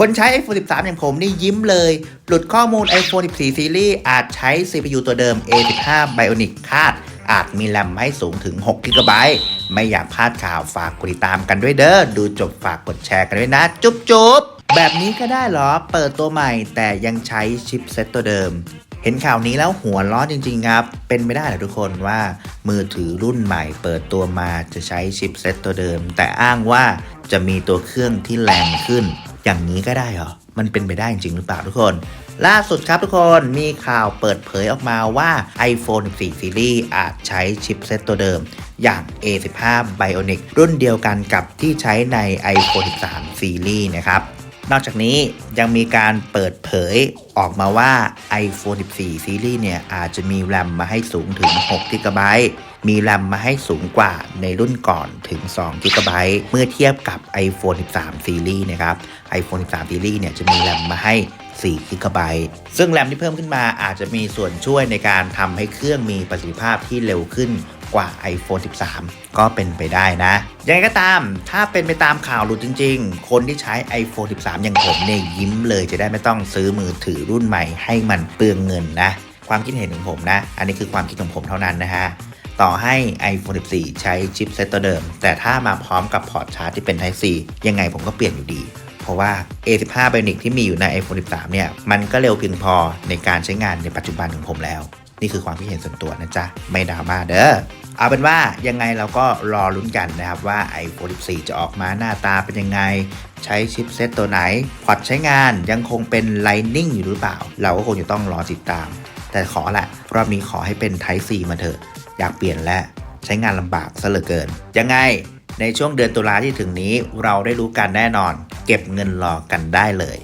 คนใช้ iPhone 13 อย่างผมนี่ยิ้มเลย หลุดข้อมูล iPhone 14ซีรีส์อาจใช้ CPU ตัวเดิม A15 Bionic คาด อาจมีแรมให้สูงถึง 6 g b ไม่อยากพลาดข่าวฝากกดติดตามกันด้วยเด้อ ดูจบฝากกดแชร์กันด้วยนะ จุ๊บจุ๊บแบบนี้ก็ได้เหรอ เปิดตัวใหม่แต่ยังใช้ชิปเซ็ตตัวเดิม เห็นข่าวนี้แล้วหัวล้อนจริง ๆ ครับ เป็นไม่ได้หรอทุกคนว่า มือถือรุ่นใหม่ เปิดตัวมาจะใช้ชิปเซ็ตตัวเดิม แต่อ้างว่าจะมีตัวเครื่องที่แรงขึ้น อย่างนี้ก็ได้เหรอ มันเป็นไปได้จริงหรือเปล่าทุกคน ล่าสุดครับทุกคนมีข่าวเปิดเผยออกมาว่า iPhone 14 Series อาจใช้ชิปเซ็ตตัวเดิม อย่าง A15 Bionic รุ่นเดียวกันกับที่ใช้ใน iPhone 13 Series นะครับนอกจากนี้ยังมีการเปิดเผยออกมาว่า iPhone 14 Series เนี่ยอาจจะมีแรมมาให้สูงถึง6 g b มีแรมมาให้สูงกว่าในรุ่นก่อนถึง2 g b เมื่อเทียบกับ iPhone 13 Series นะครับ iPhone 13 Series เนี่ยจะมีแรมมาให้4 g b ซึ่งแรมที่เพิ่มขึ้นมาอาจจะมีส่วนช่วยในการทำให้เครื่องมีประสิทธิภาพที่เร็วขึ้นกว่า iPhone 13 ก็เป็นไปได้นะ ยังไงก็ตาม ถ้าเป็นไปตามข่าวหลุดจริง ๆ คนที่ใช้ iPhone 13 อย่างผมเนี่ยยิ้มเลยจะได้ไม่ต้องซื้อมือถือรุ่นใหม่ให้มันเปลืองเงินนะ ความคิดเห็นของผมนะ อันนี้คือความคิดของผมเท่านั้นนะฮะ ต่อให้ iPhone 14 ใช้ชิปเซตตัวเดิม แต่ถ้ามาพร้อมกับพอร์ตชาร์จที่เป็น Type C ยังไงผมก็เปลี่ยนอยู่ดี เพราะว่า A15 Bionic ที่มีอยู่ใน iPhone 13 เนี่ย มันก็เร็วเพียงพอในการใช้งานในปัจจุบันของผมแล้ว นี่คือความคิดเห็นส่วนตัวนะจ๊ะ ไม่ดราม่าเด้อเอาเป็นว่ายังไงเราก็รอลุ้นกันนะครับว่า iPhone 14 จะออกมาหน้าตาเป็นยังไง ใช้ชิปเซตตัวไหน พอร์ตใช้งานยังคงเป็น Lightning อยู่หรือเปล่า เราก็คงจะต้องรอติดตาม แต่ขอแหละรอบนี้ขอให้เป็น Type C มาเถอะ อยากเปลี่ยนและใช้งานลำบากซะเหลือเกิน ยังไงในช่วงเดือนตุลาที่ถึงนี้เราได้รู้กันแน่นอน เก็บเงินรอกันได้เลย